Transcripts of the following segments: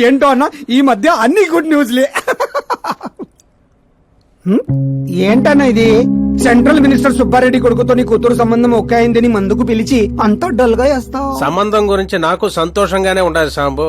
ఏంటో అన్న? ఈ మధ్య అన్ని గుడ్ న్యూస్లే ఏంటన్న ఇది? సెంట్రల్ మినిస్టర్ సుబ్బారెడ్డి కొడుకుతో నీ కూతురు సంబంధం ఒకే అయిందని మందుకు పిలిచి అంత డల్గా వేస్తావు సంబంధం గురించి నాకు సంతోషంగానే ఉండాలి సాంబు.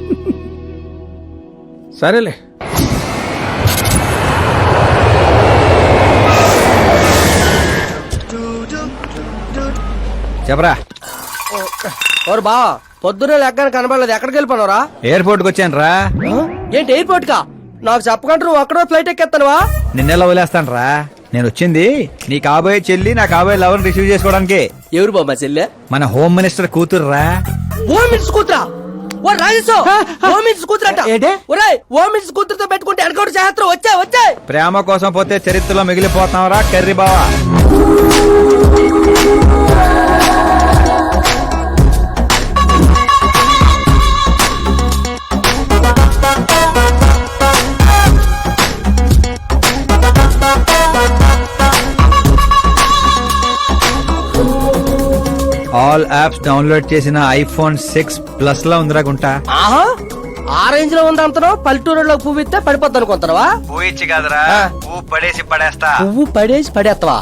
సరేలే. చెప్పరా. ఓరు బా పొద్దునే లెక్కన కనబడలేదు. ఎక్కడికి వెళ్ళిపోనరా ఎయిర్పోర్ట్కి వచ్చాను రా ఏంటి ఎయిర్పోర్ట్ కా నాకు చెప్పకుండా నువ్వు అక్కడో ఫ్లైట్ ఎక్కేస్తానువా నిన్నెలా వదిలేస్తాను రా నేను వచ్చింది నీ కాబోయే చెల్లి నా కాబోయే లవర్ రిసీవ్ చేసుకోవడానికి. ఎవరు బాబా చెల్లె? మన హోమ్ మినిస్టర్ కూతురు రా ఓ మినిట్స్ కూతురా? ఓ రాజేశో ఓ మినిట్స్ కూతురట? ఒరేయ్ ఓ మినిట్స్ కూతురుతో పెట్టుకుంటే ఎనకౌంట్ చేస్తారు? వచ్చా వచ్చా. ప్రేమ కోసం పోతే చరిత్రలో మిగిలిపోతాం రా కర్రీ బావా. ఆల్ యాప్స్ డౌన్లోడ్ చేసిన ఐఫోన్ సిక్స్ ప్లస్లో ఉందిరా గుంటా ఆహా ఆ రేంజ్లో ఉంది అంతను పల్లెటూరులో పువ్వు ఇస్తే పడిపోద్ది అనుకుంటావా పోయిచ్చి కాదురా పువ్వు పడేసి పడేస్తా పువ్వు పడేసి పడేస్తావా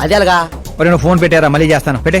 అది ఎలాగా ఒరే నువ్వు ఫోన్ పెట్టారా మళ్ళీ చేస్తాను పెట్టే.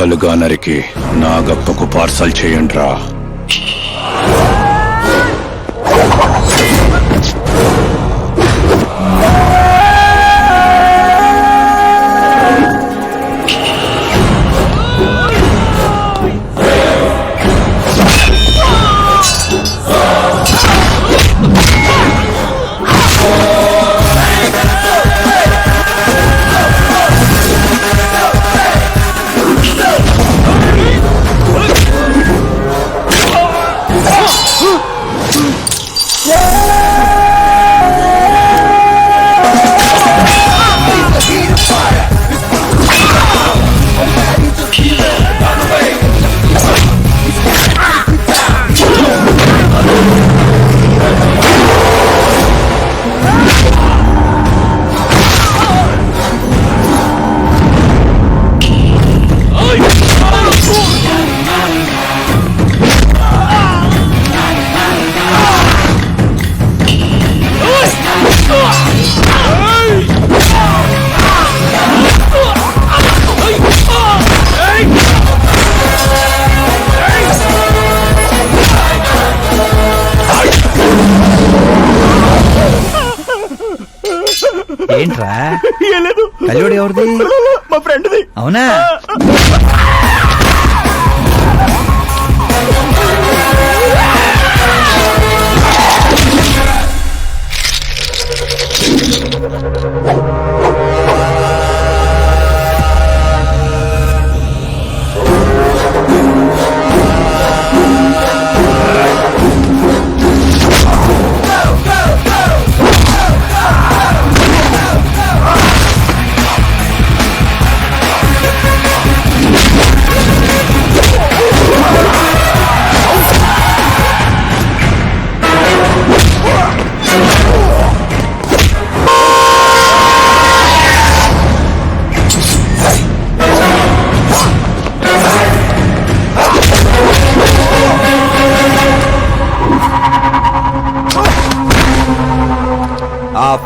ముక్కలుగా నరికి నాగప్పకు పార్సల్ చేయండి ఏంట్రా? కల్లుడు ఎవరిది? మా ఫ్రెండ్ది. అవునా?